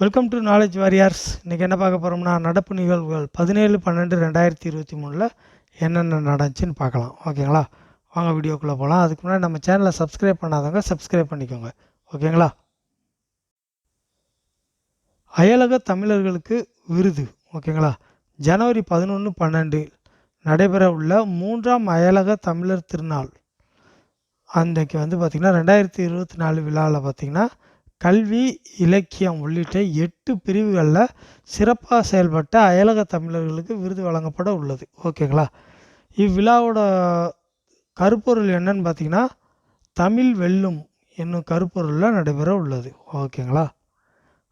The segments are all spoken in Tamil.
வெல்கம் டு நாலேஜ் வாரியர்ஸ் இன்றைக்கி என்ன பார்க்க போகிறோம்னா நடப்பு நிகழ்வுகள் பதினேழு பன்னெண்டு ரெண்டாயிரத்தி இருபத்தி மூணில் என்னென்ன நடந்துச்சுன்னு பார்க்கலாம். ஓகேங்களா? வாங்க வீடியோக்குள்ளே போகலாம் அதுக்கு முன்னாடி நம்ம சேனலை சப்ஸ்கிரைப் பண்ணாதவங்க சப்ஸ்கிரைப் பண்ணிக்கோங்க. ஓகேங்களா? அயலக தமிழர்களுக்கு விருது. ஓகேங்களா? ஜனவரி பதினொன்று பன்னெண்டு நடைபெற உள்ள மூன்றாம் அயலக தமிழர் திருநாள். அன்றைக்கு வந்து பார்த்திங்கன்னா ரெண்டாயிரத்தி இருபத்தி நாலு விழாவில் பார்த்திங்கன்னா கல்வி இலக்கியம் உள்ளிட்ட எட்டு பிரிவுகளில் சிறப்பாக செயல்பட்ட அயலக தமிழர்களுக்கு விருது வழங்கப்பட உள்ளது. ஓகேங்களா இவ்விழாவோட கருப்பொருள் என்னன்னு பார்த்தீங்கன்னா தமிழ் வெல்லும் என்னும் கருப்பொருளில் நடைபெற உள்ளது. ஓகேங்களா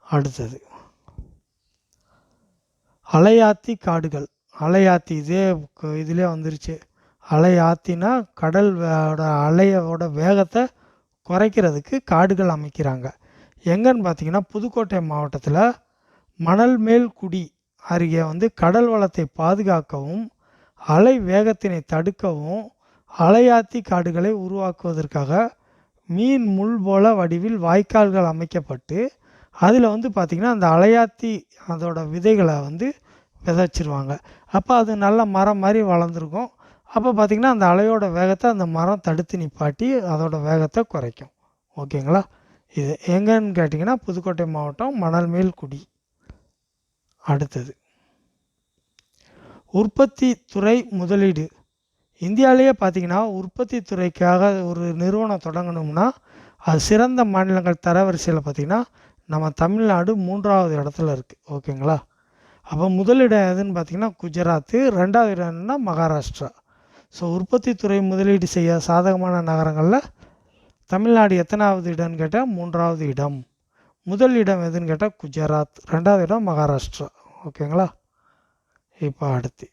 அடுத்தது. அலையாத்தி காடுகள். அலையாத்தி இதே இதிலே வந்துருச்சு. அலையாத்தினா கடல் அலையோட வேகத்தை குறைக்கிறதுக்கு காடுகள் அமைக்கிறாங்க. எங்கன்னு பார்த்தீங்கன்னா புதுக்கோட்டை மாவட்டத்தில் மணல்மேல்குடி அருகே வந்து கடல் வளத்தை பாதுகாக்கவும் அலை வேகத்தினை தடுக்கவும் அலையாத்தி காடுகளை உருவாக்குவதற்காக மீன் முள் போல வடிவில் வாய்க்கால்கள் அமைக்கப்பட்டு அதில் வந்து பார்த்திங்கன்னா அந்த அலையாத்தி அதோட விதைகளை வந்து விதைச்சிருவாங்க. அப்போ அது நல்ல மரம் மாதிரி வளர்ந்துருக்கும். அப்போ பார்த்திங்கன்னா அந்த அலையோட வேகத்தை அந்த மரம் தடுத்து நிப்பாட்டி அதோட வேகத்தை குறைக்கும். ஓகேங்களா? இது எங்கன்னு கேட்டிங்கன்னா புதுக்கோட்டை மாவட்டம் மணல்மேல்குடி. அடுத்தது. உற்பத்தி துறை முதலீடு. இந்தியாவிலேயே பார்த்தீங்கன்னா உற்பத்தி துறைக்காக ஒரு நிறுவனம் தொடங்கணும்னா அது சிறந்த மாநிலங்கள் தரவரிசையில் பார்த்திங்கன்னா நம்ம தமிழ்நாடு மூன்றாவது இடத்துல இருக்குது ஓகேங்களா? அப்போ முதலிடம் எதுன்னு பார்த்தீங்கன்னா குஜராத்து ரெண்டாவது இடம்னா மகாராஷ்டிரா. ஸோ உற்பத்தி துறை முதலீடு செய்ய சாதகமான நகரங்களில் தமிழ்நாடு எத்தனாவது இடம்னு கேட்டால் மூன்றாவது இடம். முதல் இடம் எதுன்னு கேட்டால் குஜராத் ரெண்டாவது இடம் மகாராஷ்டிரா. ஓகேங்களா இப்போ அடுத்து.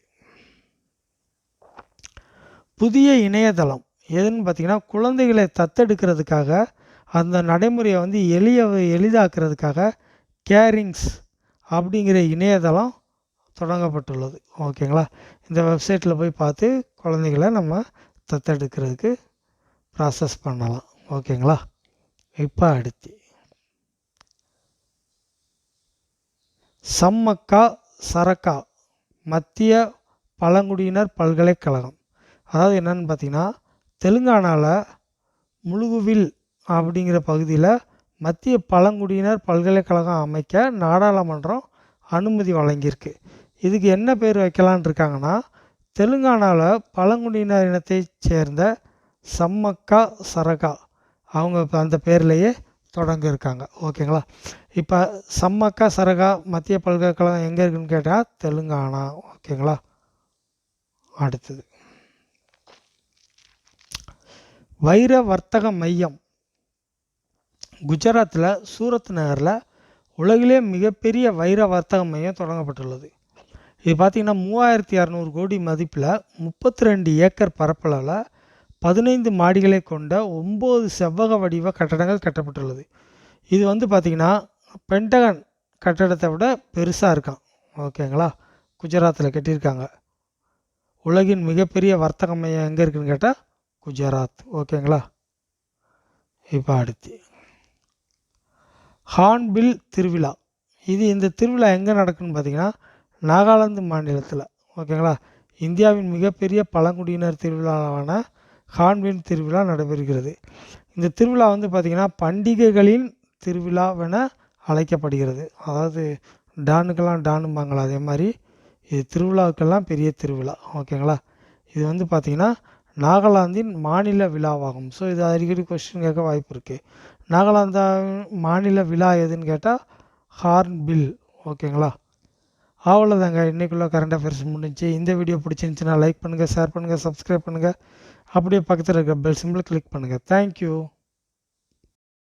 புதிய இணையதளம். எதுன்னு பார்த்தீங்கன்னா குழந்தைகளை தத்தெடுக்கிறதுக்காக அந்த நடைமுறையை வந்து எளிய எளிதாக்குறதுக்காக கேரிங்ஸ் அப்படிங்கிற இணையதளம் தொடங்கப்பட்டுள்ளது. ஓகேங்களா இந்த வெப்சைட்டில் போய் பார்த்து குழந்தைகளை நம்ம தத்தெடுக்கிறதுக்கு ப்ராசஸ் பண்ணலாம். ஓகேங்களா? இப்போ அடுத்து. சம்மக்கா சரக்கா மத்திய பழங்குடியினர் பல்கலைக்கழகம். அதாவது என்னென்னு பார்த்தீங்கன்னா தெலுங்கானாவில் முழுகுவில் அப்படிங்கிற பகுதியில் மத்திய பழங்குடியினர் பல்கலைக்கழகம் அமைக்க நாடாளுமன்றம் அனுமதி வழங்கியிருக்கு. இதுக்கு என்ன பேர் வைக்கலான் இருக்காங்கன்னா தெலுங்கானாவில் பழங்குடியினர் இனத்தைச் சேர்ந்த சம்மக்கா சரகா அவங்க இப்போ அந்த பேர்லேயே தொடங்க இருக்காங்க ஓகேங்களா? இப்போ சம்மக்கா சரகா மத்திய பல்கலைக்கழகம் எங்கே இருக்குன்னு கேட்டால் தெலுங்கானா. ஓகேங்களா? அடுத்தது. வைர வர்த்தக மையம். குஜராத்தில் சூரத் நகரில் உலகிலே மிகப்பெரிய வைர வர்த்தக மையம் தொடங்கப்பட்டுள்ளது. இது பார்த்திங்கன்னா மூவாயிரத்தி இரநூறு கோடி மதிப்பில் முப்பத்தி ரெண்டு ஏக்கர் பரப்பளவில் பதினைந்து மாடிகளை கொண்ட ஒம்பது செவ்வக வடிவ கட்டடங்கள் கட்டப்பட்டுள்ளது. இது வந்து பார்த்திங்கன்னா பென்டகன் கட்டடத்தை விட பெருசாக இருக்கான். ஓகேங்களா? குஜராத்தில் கட்டியிருக்காங்க. உலகின் மிகப்பெரிய வர்த்தக மையம் எங்கே இருக்குன்னு கேட்டால் குஜராத். ஓகேங்களா? இப்போ அடுத்து. ஹார்ன்பில் திருவிழா. இது இந்த திருவிழா எங்கே நடக்குன்னு பார்த்தீங்கன்னா நாகாலாந்து மாநிலத்தில். ஓகேங்களா? இந்தியாவின் மிகப்பெரிய பழங்குடியினர் திருவிழாவான ஹார்ன்பில் திருவிழா நடைபெறுகிறது. இந்த திருவிழா வந்து பார்த்திங்கன்னா பண்டிகைகளின் திருவிழாவென அழைக்கப்படுகிறது. அதாவது டானுக்கெல்லாம் டானும்பாங்களா அதே மாதிரி இது திருவிழாவுக்கெல்லாம் பெரிய திருவிழா. ஓகேங்களா? இது வந்து பார்த்திங்கன்னா நாகாலாந்தின் மாநில விழாவாகும். ஸோ இது அடிக்கடி கொஸ்டின் கேட்க வாய்ப்பு இருக்குது நாகாலாந்தாவின் மாநில விழா எதுன்னு கேட்டால் ஹார்ன்பில். ஓகேங்களா? அவ்வளோதாங்க இன்றைக்குள்ளே கரண்ட் அஃபேர்ஸ் முடிஞ்சு. இந்த வீடியோ பிடிச்சிருந்துச்சுன்னா லைக் பண்ணுங்கள் ஷேர் பண்ணுங்கள் சப்ஸ்கிரைப் பண்ணுங்கள் அப்படியே பக்கத்தில் இருக்கிற பெல் சிம்பிளை கிளிக் பண்ணுங்கள் தேங்க்யூ